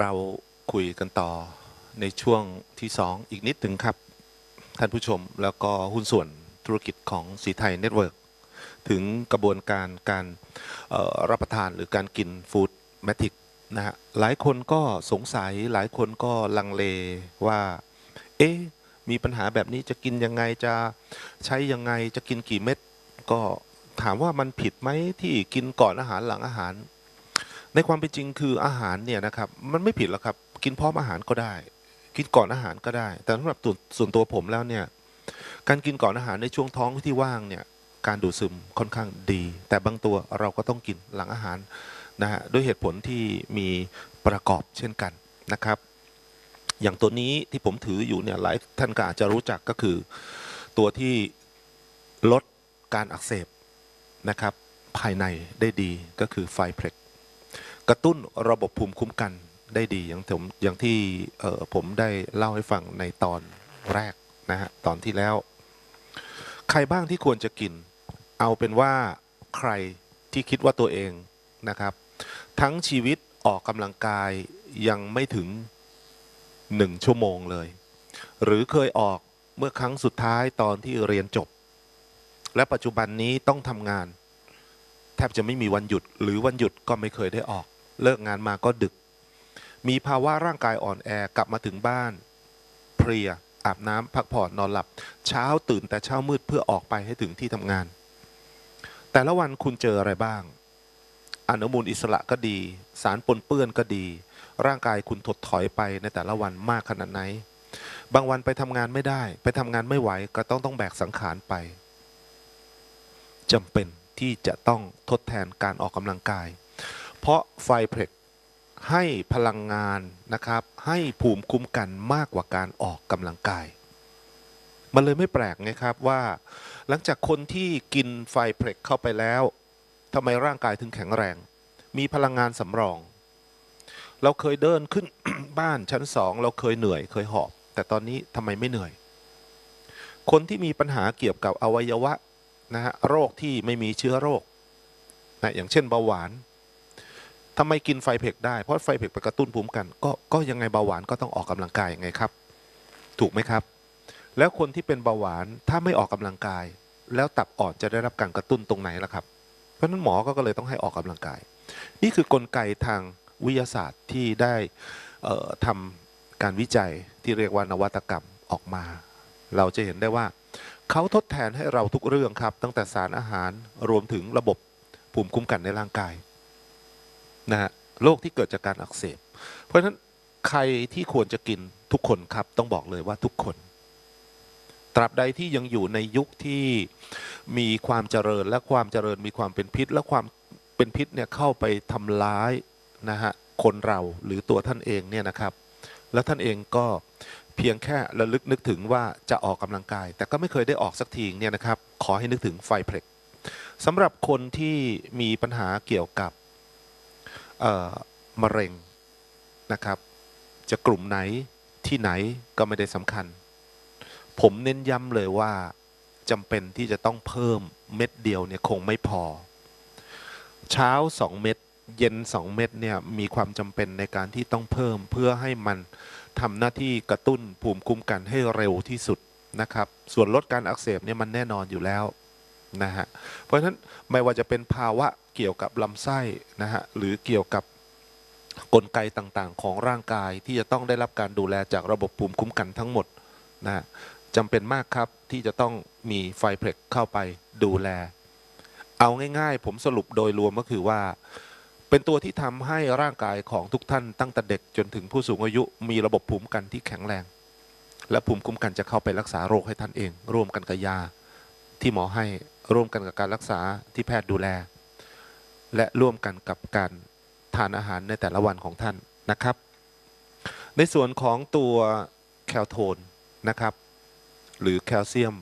เราคุยกันต่อในช่วงที่สองอีกนิดถึงครับ ท่านผู้ชมแล้วก็หุ้นส่วนธุรกิจของสีไทยเน็ตเวิร์กถึงกระบวนการการรับประทานหรือการกินฟู้ดแมทิกนะฮะหลายคนก็สงสัยหลายคนก็ลังเลว่า เอ๊ะ มีปัญหาแบบนี้จะกินยังไงจะใช้ยังไงจะกินกี่เม็ดก็ถามว่ามันผิดไหมที่กินก่อนอาหารหลังอาหาร ในความเป็นจริงคืออาหารเนี่ยนะครับมันไม่ผิดหรอกครับ กินพร้อมอาหารก็ได้ กินก่อนอาหารก็ได้ แต่สำหรับส่วนตัวผมแล้วเนี่ยการกินก่อนอาหารในช่วงท้องที่ว่างเนี่ยการดูดซึมค่อนข้างดี แต่บางตัวเราก็ต้องกินหลังอาหารนะฮะด้วยเหตุผลที่มีประกอบเช่นกันนะครับ อย่างตัวนี้ที่ผมถืออยู่เนี่ยหลายท่านก็อาจจะรู้จักก็คือ ตัวที่ลดการอักเสบนะครับ ภายในได้ดีก็คือไฟเพล็ก กระตุ้นระบบภูมิคุ้มกันได้ดีอย่างผมอย่างที่เอ่อผมได้เล่าให้ฟังในตอนแรกนะฮะตอนที่แล้ว ใครบ้างที่ควรจะกิน เอาเป็นว่าใครที่คิดว่าตัวเองนะครับ ทั้งชีวิตออกกำลังกายยังไม่ถึงหนึ่งชั่วโมงเลย หรือเคยออกเมื่อครั้งสุดท้ายตอนที่เรียนจบ และปัจจุบันนี้ต้องทำงาน แทบจะไม่มีวันหยุดหรือวันหยุดก็ไม่เคยได้ออก เลิกงานมาก็ดึก มีภาวะร่างกายอ่อนแอกลับมาถึงบ้าน เพลียอาบน้ำพักผ่อนนอนหลับ เช้าตื่นแต่เช้ามืดเพื่อออกไปให้ถึงที่ทำงาน แต่ละวันคุณเจออะไรบ้าง อนุมูลอิสระก็ดี สารปนเปื้อนก็ดี ร่างกายคุณถดถอยไปในแต่ละวันมากขนาดไหน บางวันไปทำงานไม่ได้ ไปทำงานไม่ไหวก็ต้องต้องแบกสังขารไปจำเป็นที่จะต้องทดแทนการออกกำลังกาย เพราะไฟเพล็กให้พลังงานนะครับ ให้ภูมิคุ้มกันมากกว่าการออกกำลังกาย มันเลยไม่แปลกไงครับว่า หลังจากคนที่กินไฟเพล็กเข้าไปแล้วทำไมร่างกายถึงแข็งแรง มีพลังงานสำรอง เราเคยเดินขึ้นบ้านชั้นสองเราเคยเหนื่อยเคยหอบ แต่ตอนนี้ทำไมไม่เหนื่อย คนที่มีปัญหาเกี่ยวกับอวัยวะนะฮะโรคที่ไม่มีเชื้อโรคนะอย่างเช่นเบาหวาน ทำไมกินไฟเพกได้ เพราะไฟเพกไปกระตุ้นภูมิคุ้มกัน ก็ก็ยังไงเบาหวานก็ต้องออกกำลังกายยังไงครับ ถูกไหมครับ แล้วคนที่เป็นเบาหวานถ้าไม่ออกกำลังกาย แล้วตับอ่อนจะได้รับการกระตุ้นตรงไหนล่ะครับ เพราะนั้นหมอก็เลยต้องให้ออกกำลังกาย นี่คือกลไกทางวิทยาศาสตร์ที่ได้เอ่อทำการวิจัยที่เรียกว่านวัตกรรมออกมา เราจะเห็นได้ว่าเขาทดแทนให้เราทุกเรื่องครับ ตั้งแต่สารอาหารรวมถึงระบบภูมิคุ้มกันในร่างกาย นะฮะโรคที่เกิดจากการอักเสบ เพราะฉะนั้นใครที่ควรจะกินทุกคนครับ ต้องบอกเลยว่าทุกคน ตราบใดที่ยังอยู่ในยุคที่มีความเจริญและความเจริญมีความเป็นพิษ และความเป็นพิษเนี่ยเข้าไปทำร้ายนะฮะคนเราหรือตัวท่านเองเนี่ยนะครับ แล้วท่านเองก็เพียงแค่ระลึกนึกถึงว่าจะออกกำลังกาย แต่ก็ไม่เคยได้ออกสักทีเนี่ยนะครับ ขอให้นึกถึงไฟเพล็กสำหรับคนที่มีปัญหาเกี่ยวกับ มะเร็งนะครับ จะกลุ่มไหนที่ไหนก็ไม่ได้สำคัญ ผมเน้นย้ำเลยว่าจำเป็นที่จะต้องเพิ่มเม็ดเดียวเนี่ยคงไม่พอ เช้า 2 เม็ดเย็น 2 เม็ดเนี่ยมีความจำเป็นในการที่ต้องเพิ่มเพื่อให้มันทำหน้าที่กระตุ้นภูมิคุ้มกันให้เร็วที่สุดนะครับ ส่วนลดการอักเสบเนี่ยมันแน่นอนอยู่แล้วนะฮะเพราะฉะนั้นไม่ว่าจะเป็นภาวะ เกี่ยวกับลำไส้นะฮะหรือเกี่ยวกับกลไกต่างๆ ของร่างกายที่จะต้องได้รับการดูแลจากระบบภูมิคุ้มกันทั้งหมดนะฮะจำเป็นมากครับที่จะต้องมีไฟเพล็กเข้าไปดูแล เอาง่ายๆ ผมสรุปโดยรวมก็คือว่า เป็นตัวที่ทำให้ร่างกายของทุกท่านตั้งแต่เด็กจนถึงผู้สูงอายุมีระบบภูมิคุ้มกันที่แข็งแรง และภูมิคุ้มกันจะเข้าไปรักษาโรคให้ท่านเอง ร่วมกันกับยา ที่หมอให้ร่วมกันกับการรักษาที่แพทย์ดูแล และร่วมกันกับการทานอาหารในแต่ละวันของท่านนะครับ ในส่วนของตัวแคลโทนนะครับ หรือแคลเซียม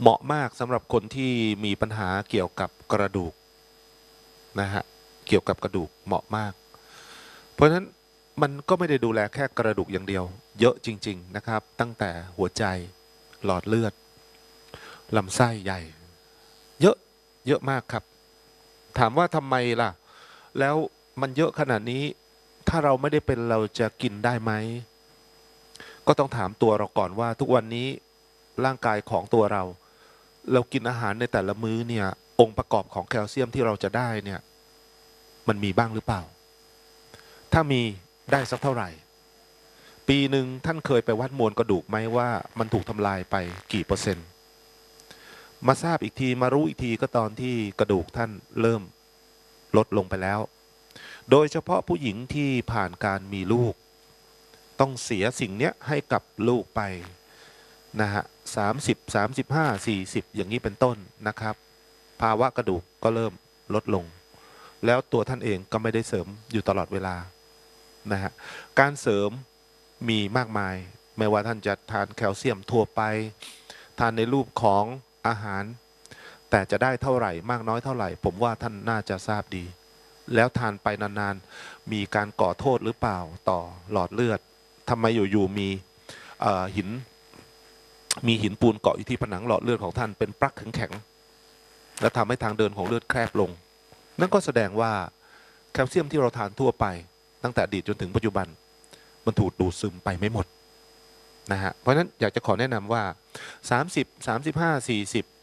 เหมาะมากสำหรับคนที่มีปัญหาเกี่ยวกับกระดูกนะฮะเกี่ยวกับกระดูกเหมาะมาก เพราะฉะนั้นมันก็ไม่ได้ดูแลแค่กระดูกอย่างเดียว เยอะจริง ๆนะครับ ตั้งแต่หัวใจหลอดเลือดลำไส้ใหญ่ เยอะเยอะมากครับ ถามว่าทำไมล่ะ แล้วมันเยอะขนาดนี้ ถ้าเราไม่ได้เป็นเราจะกินได้ไหม ก็ต้องถามตัวเราก่อนว่า ทุกวันนี้ร่างกายของตัวเรา เรากินอาหารในแต่ละมื้อเนี่ย องค์ประกอบของแคลเซียมที่เราจะได้เนี่ย มันมีบ้างหรือเปล่า ถ้ามีได้สักเท่าไหร่ ปีหนึ่งท่านเคยไปวัดมวลกระดูกไหมว่า มันถูกทำลายไปกี่เปอร์เซ็นต์ มาทราบอีกทีมารู้อีกทีก็ตอนที่กระดูกท่านเริ่มลดลงไปแล้ว โดยเฉพาะผู้หญิงที่ผ่านการมีลูก ต้องเสียสิ่งเนี้ยให้กับลูกไปนะฮะสามสิบสามสิบห้าสี่สิบอย่างนี้เป็นต้นนะครับ ภาวะกระดูกก็เริ่มลดลง แล้วตัวท่านเองก็ไม่ได้เสริมอยู่ตลอดเวลานะฮะการเสริมมีมากมาย ไม่ว่าท่านจะทานแคลเซียมทั่วไป ทานในรูปของ อาหาร แต่จะได้เท่าไหร่ มากน้อยเท่าไหร่ ผมว่าท่านน่าจะทราบดี แล้วทานไปนานๆ มีการก่อโทษหรือเปล่าต่อหลอดเลือดทำไมอยู่ๆมีหิน มีหินปูนเกาะอยู่ที่ผนังหลอดเลือดของท่านเป็นปลั๊กแข็งๆและทำให้ทางเดินของเลือดแคบลง นั่นก็แสดงว่าแคลเซียมที่เราทานทั่วไป ตั้งแต่อดีตจนถึงปัจจุบัน มันถูกดูดซึมไปไม่หมดนะฮะเพราะฉะนั้นอยากจะขอแนะนำว่า 30 35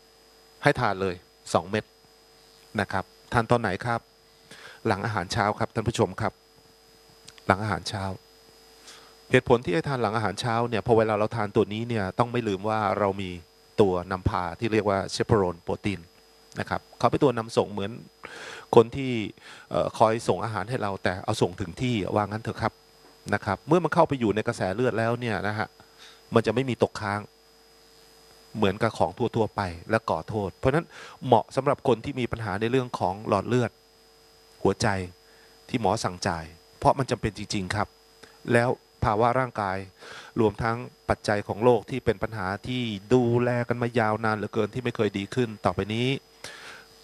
40 ให้ทานเลย 2 เม็ดนะครับทานตอนไหนครับ หลังอาหารเช้าครับท่านผู้ชมครับ หลังอาหารเช้า เหตุผลที่ให้ทานหลังอาหารเช้าเนี่ยพอเวลาเราทานตัวนี้เนี่ยต้องไม่ลืมว่าเรามีตัวนำพาที่เรียกว่าเชปโรนโปรตีนนะครับเขาเป็นตัวนำส่งเหมือนคนที่คอยส่งอาหารให้เราแต่เอาส่งถึงที่ว่างั้นเถอะครับนะครับ เมื่อมันเข้าไปอยู่ในกระแสเลือดแล้วเนี่ยนะฮะมันจะไม่มีตกค้าง เหมือนกับของทั่วๆไปและก่อโทษ เพราะฉะนั้นเหมาะสำหรับคนที่มีปัญหาในเรื่องของหลอดเลือด หัวใจที่หมอสั่งจ่าย เพราะมันจำเป็นจริง ๆครับ แล้วภาวะร่างกายรวมทั้งปัจจัยของโลกที่เป็นปัญหาที่ดูแลกันมายาวนานเหลือเกินที่ไม่เคยดีขึ้น ต่อไปนี้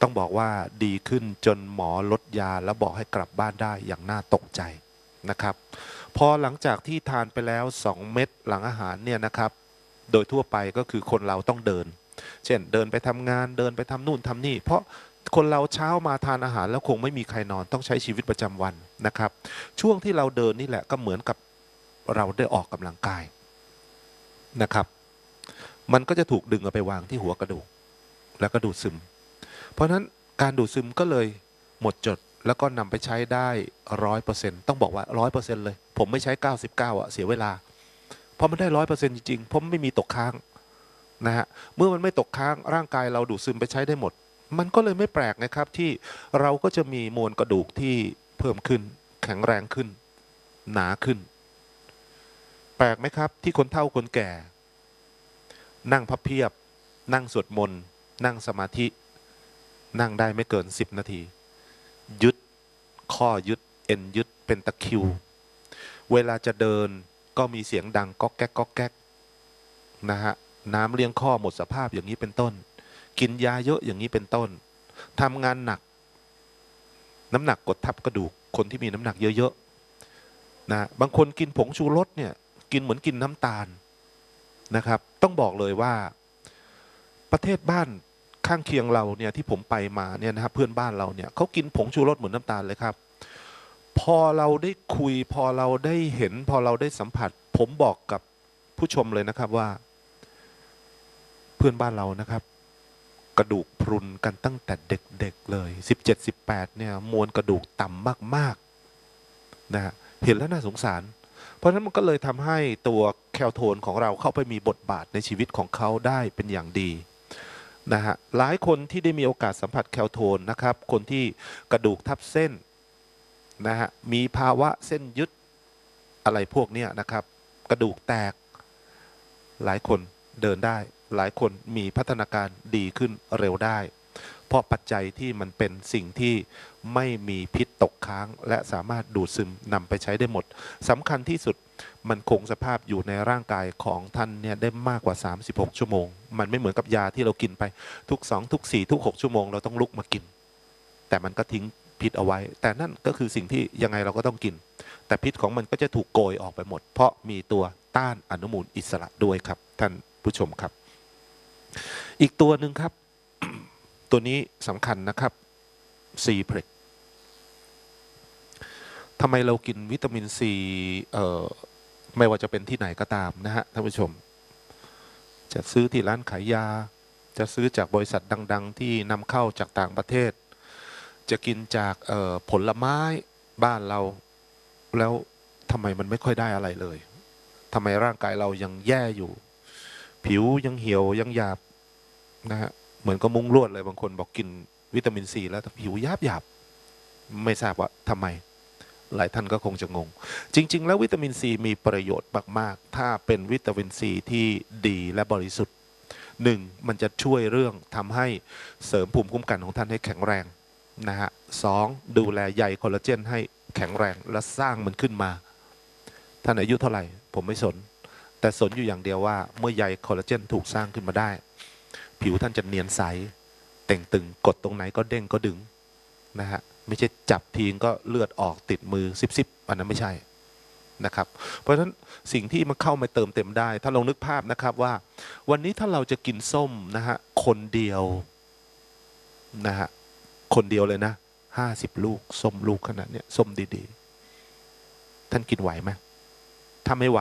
ต้องบอกว่าดีขึ้นจนหมอลดยาแล้วบอกให้กลับบ้านได้อย่างน่าตกใจนะครับ พอหลังจากที่ทานไปแล้ว 2 เม็ดหลังอาหารเนี่ยนะครับ โดยทั่วไปก็คือคนเราต้องเดิน เช่นเดินไปทำงานเดินไปทำนู่นทำนี่ เพราะคนเราเช้ามาทานอาหารแล้วคงไม่มีใครนอนต้องใช้ชีวิตประจำวันนะครับ ช่วงที่เราเดินนี่แหละก็เหมือนกับเราได้ออกกำลังกายนะครับ มันก็จะถูกดึงเอาไปวางที่หัวกระดูกแล้วก็ดูดซึม เพราะฉะนั้นการดูดซึมก็เลยหมดจดแล้วก็นำไปใช้ได้ร้อยเปอร์เซ็นต้องบอกว่าร้อยเปอร์เซ็นเลย ผมไม่ใช้เก้าสิบเก้าอะเสียเวลา พราะมันได้ร้อยเปอร์เซ็นต์จริงๆเพราะมันไม่มีตกค้างนะฮะเมื่อมันไม่ตกค้างร่างกายเราดูดซึมไปใช้ได้หมด มันก็เลยไม่แปลกนะครับที่เราก็จะมีมวลกระดูกที่เพิ่มขึ้น แข็งแรงขึ้น หนาขึ้น แปลกไหมครับที่คนเฒ่าคนแก่ นั่งพับเพียบ นั่งสวดมนต์นั่งสมาธิ นั่งได้ไม่เกินสิบนาที ยึด ข้อยึด เอ็นยึดเป็นตะคิว เวลาจะเดิน ก็มีเสียงดังก๊อกแก๊กก๊อกแก๊กนะฮะน้ำเลี้ยงข้อหมดสภาพอย่างนี้เป็นต้น กินยาเยอะอย่างนี้เป็นต้นทำงานหนัก น้ำหนักกดทับกระดูกคนที่มีน้ำหนักเยอะๆนะบางคนกินผงชูรสเนี่ยกินเหมือนกินน้ำตาลนะครับ ต้องบอกเลยว่าประเทศบ้านข้างเคียงเราเนี่ยที่ผมไปมาเนี่ยนะครับเพื่อนบ้านเราเนี่ยเขากินผงชูรสเหมือนน้ำตาลเลยครับ พอเราได้คุย พอเราได้เห็น พอเราได้สัมผัส ผมบอกกับผู้ชมเลยนะครับว่า เพื่อนบ้านเรานะครับ กระดูกพรุนกันตั้งแต่เด็กๆเลย17 18เนี่ยมวลกระดูกต่ำมากๆนะฮะเห็นแล้วน่าสงสาร เพราะฉะนั้นมันก็เลยทำให้ตัวแคลโทนของเราเข้าไปมีบทบาทในชีวิตของเขาได้เป็นอย่างดีนะฮะหลายคนที่ได้มีโอกาสสัมผัสแคลโทนนะครับ คนที่กระดูกทับเส้น นะฮะมีภาวะเส้นยึดอะไรพวกนี้นะครับ กระดูกแตก หลายคนเดินได้ หลายคนมีพัฒนาการดีขึ้นเร็วได้ เพราะปัจจัยที่มันเป็นสิ่งที่ไม่มีพิษตกค้าง และสามารถดูดซึมนำไปใช้ได้หมดสำคัญที่สุดมันคงสภาพอยู่ในร่างกายของท่านเนี่ยได้มากกว่า 36 ชั่วโมง มันไม่เหมือนกับยาที่เรากินไปทุก 2 ทุก 4 ทุก 6 ชั่วโมงเราต้องลุกมากิน แต่มันก็ทิ้ง พิษเอาไว้ แต่นั่นก็คือสิ่งที่ยังไงเราก็ต้องกิน แต่พิษของมันก็จะถูกโกยออกไปหมด เพราะมีตัวต้านอนุมูลอิสระด้วยครับ ท่านผู้ชมครับ อีกตัวหนึ่งครับ ตัวนี้สำคัญนะครับซีเพล็กทำไมเรากินวิตามินซีเอ่อไม่ว่าจะเป็นที่ไหนก็ตามนะฮะท่านผู้ชม จะซื้อที่ร้านขายยา จะซื้อจากบริษัทดัง ๆ ที่นำเข้าจากต่างประเทศ จะกินจากผลไม้บ้านเรา แล้วทำไมมันไม่ค่อยได้อะไรเลยทำไมร่างกายเรายังแย่อยู่ ผิวยังเหี่ยวยังหยาบนะฮะเหมือนกับมุ้งลวดเลยบางคนบอกกินวิตามินซีแล้วผิวหยาบหยาบไม่ทราบว่าทำไม หลายท่านก็คงจะงง จริง ๆ แล้ววิตามินซีมีประโยชน์มากๆ ถ้าเป็นวิตามินซีที่ดีและบริสุทธิ์หนึ่งมันจะช่วยเรื่องทำให้เสริมภูมิคุ้มกันของท่านให้แข็งแรง นะฮะสองดูแลใยคอลลาเจนให้แข็งแรงและสร้างมันขึ้นมา ท่านอายุเท่าไหร่ ผมไม่สน แต่สนอยู่อย่างเดียวว่า เมื่อใยคอลลาเจนถูกสร้างขึ้นมาได้ ผิวท่านจะเนียนใสเต่งตึงกดตรงไหนก็เด้งก็ดึงนะฮะไม่ใช่จับทีงก็เลือดออกติดมือซิบซิบอันนั้นไม่ใช่นะครับ เพราะฉะนั้นสิ่งที่มันเข้ามาเติมเต็มได้ ถ้าลองนึกภาพนะครับว่า วันนี้ถ้าเราจะกินส้มนะฮะคนเดียวนะฮะ คนเดียวเลยนะห้าสิบลูกส้มลูกขนาดเนี้ยส้มดีๆ ท่านกินไหวไหมถ้าไม่ไหว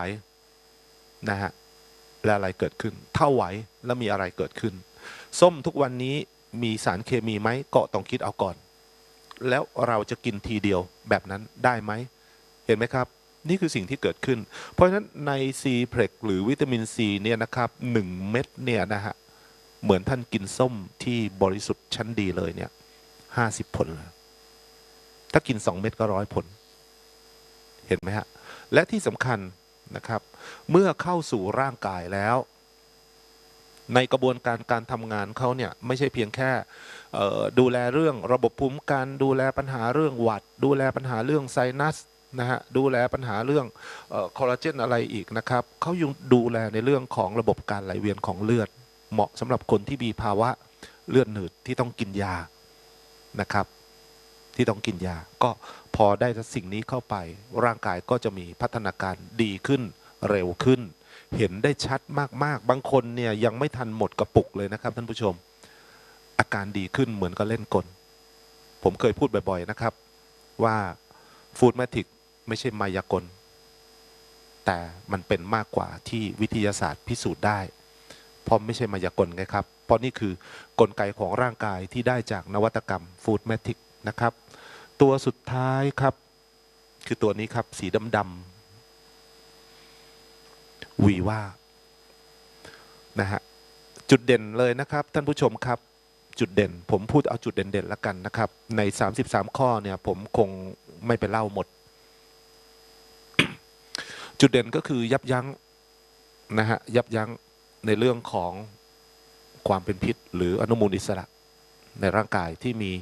นะฮะแล้วอะไรเกิดขึ้น ถ้าไหวแล้วมีอะไรเกิดขึ้น ส้มทุกวันนี้มีสารเคมีไหมก็ต้องคิดเอาก่อน แล้วเราจะกินทีเดียวแบบนั้นได้ไหม เห็นไหมครับ นี่คือสิ่งที่เกิดขึ้น เพราะฉะนั้นในซีเพล็กหรือวิตามินซีเนี่ยนะครับหนึ่งเม็ดเนี่ยนะฮะเหมือนท่านกินส้มที่บริสุทธิ์ชั้นดีเลยเนี่ย ห้าสิบผลเลยถ้ากินสองเม็ดก็ร้อยผล เห็นไหมฮะ และที่สำคัญนะครับ เมื่อเข้าสู่ร่างกายแล้ว ในกระบวนการการทำงานเขาเนี่ย ไม่ใช่เพียงแค่ดูแลเรื่องระบบภูมิคุ้มกันดูแลปัญหาเรื่องหวัด ดูแลปัญหาเรื่องไซนัสนะฮะดูแลปัญหาเรื่องคอลลาเจนอะไรอีกนะครับเขายังดูแลในเรื่องของระบบการไหลเวียนของเลือด เหมาะสำหรับคนที่มีภาวะเลือดหนืดที่ต้องกินยา นะครับ ที่ต้องกินยา ก็พอได้สิ่งนี้เข้าไป ร่างกายก็จะมีพัฒนาการดีขึ้นเร็วขึ้น เห็นได้ชัดมากๆ บางคนเนี่ยยังไม่ทันหมดกระปุกเลยนะครับ ท่านผู้ชม อาการดีขึ้นเหมือนก็เล่นกล ผมเคยพูดบ่อย ๆนะครับ ว่าฟู้ดแมทิกไม่ใช่มายากล แต่มันเป็นมากกว่าที่วิทยาศาสตร์พิสูจน์ได้เพราะไม่ใช่มายากลไงครับ เพราะนี่คือกลไกของร่างกายที่ได้จากนวัตกรรมฟู้ดแมทิกนะครับ ตัวสุดท้ายครับ คือตัวนี้ครับสีดำๆวีว่านะฮะจุดเด่นเลยนะครับ ท่านผู้ชมครับจุดเด่น ผมพูดเอาจุดเด่นๆแล้วกันนะครับ ใน 33 ข้อเนี่ยผมคงไม่ไปเล่าหมด จุดเด่นก็คือยับยั้งนะฮะยับยั้งในเรื่องของ ความเป็นพิษ หรืออนุมูลอิสระในร่างกายที่มี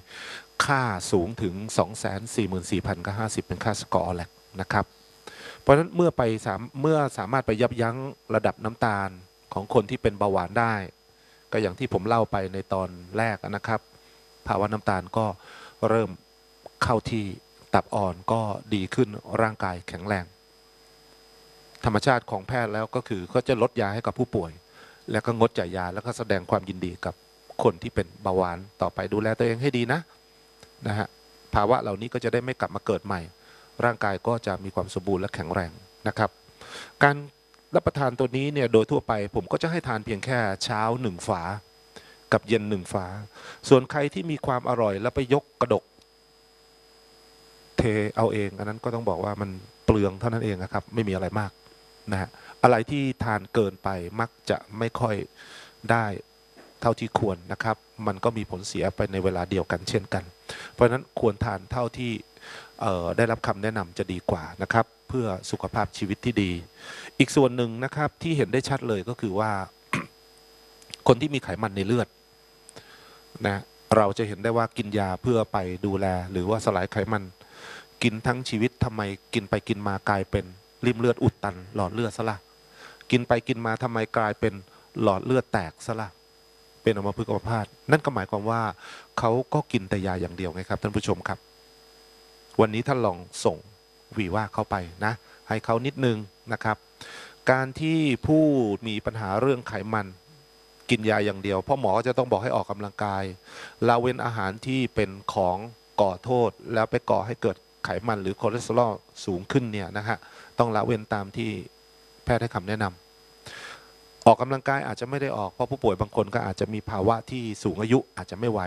ค่าสูงถึง 244,050 เป็นค่าสกอร์แลกนะครับ เพราะฉะนั้นเมื่อไปเมื่อสามารถไปยับยั้งระดับน้ำตาลของคนที่เป็นเบาหวานได้ ก็อย่างที่ผมเล่าไปในตอนแรกนะครับ ภาวะน้ำตาลก็เริ่มเข้าที่ตับอ่อนก็ดีขึ้นร่างกายแข็งแรง ธรรมชาติของแพทย์แล้วก็คือก็จะลดยาให้กับผู้ป่วย แล้วก็งดจ่ายยาแล้วก็แสดงความยินดีกับคนที่เป็นเบาหวานต่อไปดูแลตัวเองให้ดีนะนะฮะภาวะเหล่านี้ก็จะได้ไม่กลับมาเกิดใหม่ ร่างกายก็จะมีความสมบูรณ์และแข็งแรงนะครับ การรับประทานตัวนี้เนี่ยโดยทั่วไปผมก็จะให้ทานเพียงแค่เช้าหนึ่งฝา กับเย็นหนึ่งฝา ส่วนใครที่มีความอร่อยแล้วไปยกกระดก เทเอาเอง อันนั้นก็ต้องบอกว่ามันเปลืองเท่านั้นเองนะครับ ไม่มีอะไรมากนะฮะ อะไรที่ทานเกินไปมักจะไม่ค่อยได้เท่าที่ควรนะครับ มันก็มีผลเสียไปในเวลาเดียวกันเช่นกัน เพราะฉะนั้นควรทานเท่าที่ได้รับคำแนะนำจะดีกว่านะครับ เพื่อสุขภาพชีวิตที่ดี อีกส่วนหนึ่งนะครับที่เห็นได้ชัดเลยก็คือว่า คนที่มีไขมันในเลือดนะเราจะเห็นได้ว่ากินยาเพื่อไปดูแล หรือว่าสลายไขมัน กินทั้งชีวิตทำไมกินไปกินมากลายเป็นริมเลือดอุดตัน หลอดเลือดซะละ กินไปกินมาทำไมกลายเป็นหลอดเลือดแตกซะละเป็นอมพฤกอมพาตนั่นก็หมายความว่าเขาก็กินแต่ยาอย่างเดียวไงครับ ท่านผู้ชมครับ วันนี้ท่านลองส่งวีว่าเข้าไปนะ ให้เขานิดนึงนะครับ การที่ผู้มีปัญหาเรื่องไขมันกินยาอย่างเดียวพ่อหมอจะต้องบอกให้ออกกำลังกายละเว้นอาหารที่เป็นของก่อโทษ แล้วไปก่อให้เกิดไขมันหรือคอเลสเตอรอลสูงขึ้นเนี่ยนะฮะต้องละเว้นตามที่ แพทย์ให้คำแนะนำออกกำลังกายอาจจะไม่ได้ออกเพราะผู้ป่วยบางคนก็อาจจะมีภาวะที่สูงอายุอาจจะไม่ไหว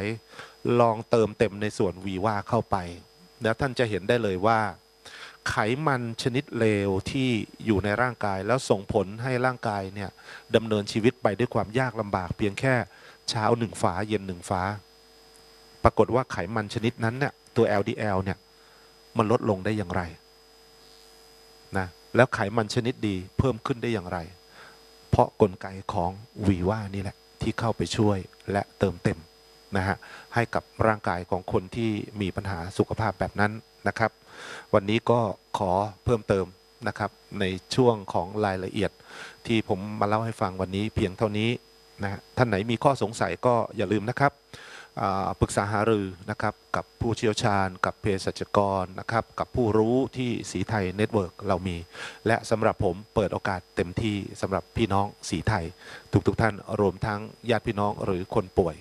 ลองเติมเต็มในส่วนวีว่าเข้าไป แล้วท่านจะเห็นได้เลยว่า ไขมันชนิดเลวที่อยู่ในร่างกายแล้วส่งผลให้ร่างกายเนี่ยดำเนินชีวิตไปด้วยความยากลำบาก เพียงแค่เช้าหนึ่งฝาเย็นหนึ่งฝาปรากฏว่าไขมันชนิดนั้นเนี่ยตัว LDL เนี่ยมันลดลงได้อย่างไรนะ แล้วไขมันชนิดดีเพิ่มขึ้นได้อย่างไร เพราะกลไกของวีว่านี่แหละที่เข้าไปช่วยและเติมเต็มนะฮะให้กับร่างกายของคนที่มีปัญหาสุขภาพแบบนั้นนะครับ วันนี้ก็ขอเพิ่มเติมนะครับในช่วงของรายละเอียด ที่ผมมาเล่าให้ฟังวันนี้เพียงเท่านี้นะฮะท่านไหนมีข้อสงสัยก็อย่าลืมนะครับ ปรึกษาหารือนะครับกับผู้เชี่ยวชาญ กับเภสัชกรนะครับกับผู้รู้ที่สีไทยเน็ตเวิร์กเรามี และสำหรับผมเปิดโอกาสเต็มที่สำหรับพี่น้องสีไทย ทุกๆทท่านรวมทั้งญาติพี่น้องหรือคนป่วย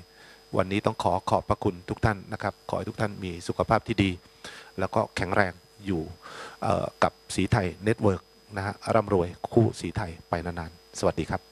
วันนี้ต้องขอขอบพระคุณทุกท่านนะครับ ขอให้ทุกท่านมีสุขภาพที่ดี แล้วก็แข็งแรงอยู่กับสีไทยเน็ตเวิร์กนะฮะร่ำรวยคู่สีไทยไปนานๆ สวัสดีครับ